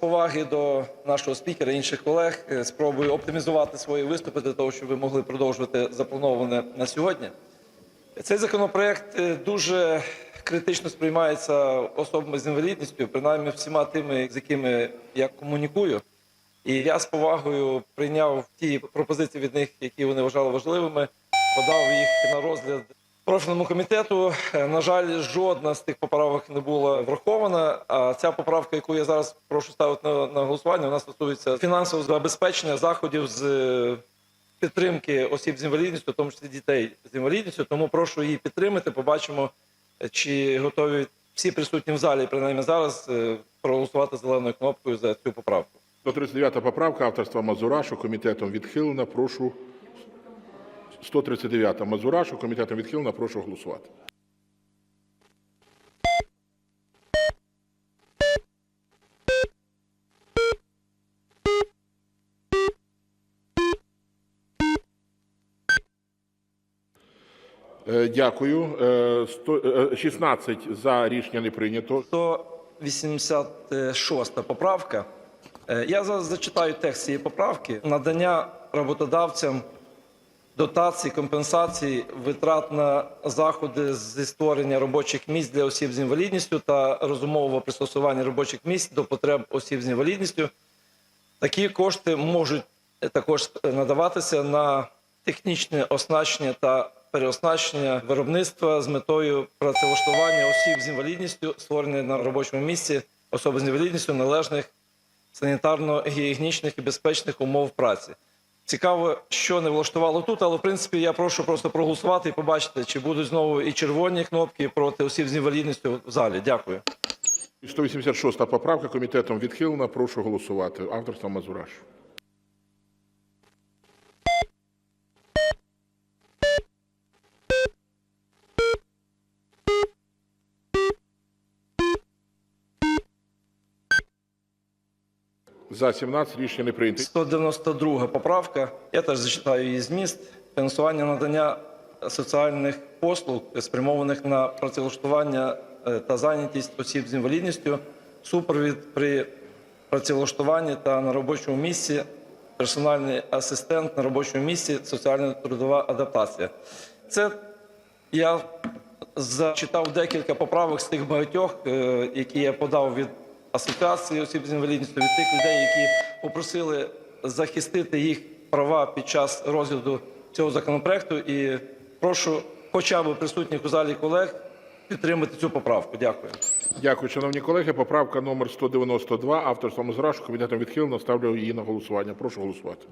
поваги до нашого спікера інших колег е, спробую оптимізувати свої виступи для того, щоб ви могли продовжувати заплановане на сьогодні. Цей законопроект е, дуже критично сприймається особами з інвалідністю, принаймні всіма тими, з якими я комунікую. І я з повагою прийняв ті пропозиції від них, які вони вважали важливими, подав їх на розгляд профільному комітету. Е, На жаль, жодна з тих поправок не була врахована. А ця поправка, яку я зараз прошу ставити на, на голосування, вона стосується фінансового забезпечення заходів з е, підтримки осіб з інвалідністю, в тому числі дітей з інвалідністю. Тому прошу її підтримати. Побачимо, е, чи готові всі присутні в залі, принаймні зараз, проголосувати зеленою кнопкою за цю поправку. 139 поправка авторства Мазурашу комітетом відхилена. Прошу 139 Мазурашу комітетом відхилена. Прошу голосувати. Е, Дякую. Е, сто- е, 16 за рішення не прийнято. 186 поправка. Е, Я зараз зачитаю текст цієї поправки. Надання роботодавцям дотацій, компенсацій, витрат на заходи зі створення робочих місць для осіб з інвалідністю та розумового пристосування робочих місць до потреб осіб з інвалідністю. Такі кошти можуть також надаватися на технічне оснащення та переоснащення виробництва з метою працевлаштування осіб з інвалідністю, створення на робочому місці особи з інвалідністю належних санітарно-гігієнічних і безпечних умов праці. Цікаво, що не влаштувало тут, але в принципі я прошу просто проголосувати і побачити, чи будуть знову і червоні кнопки проти осіб з інвалідністю в залі. Дякую. 186 поправка комітетом відхилена. Прошу голосувати. Авторство Мазураш. За 17 рішення не прийнято. 192 поправка. Я теж зачитаю її зміст. Фінансування надання соціальних послуг, спрямованих на працевлаштування е, та зайнятість осіб з інвалідністю, супровід при працевлаштуванні та на робочому місці, персональний асистент на робочому місці, соціально-трудова адаптація. Це я зачитав декілька поправок з тих багатьох, е, які я подав від асоціації осіб з інвалідністю, від тих людей, які попросили захистити їх права під час розгляду цього законопроекту. І прошу, хоча б присутніх у залі колег, підтримати цю поправку. Дякую. Дякую, шановні колеги. Поправка номер 192 авторства Мазурашу комітетом відхилено. Ставлю її на голосування. Прошу голосувати.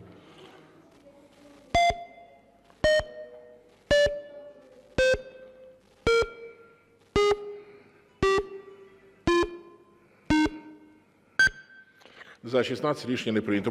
За 16 рішення не прийнято.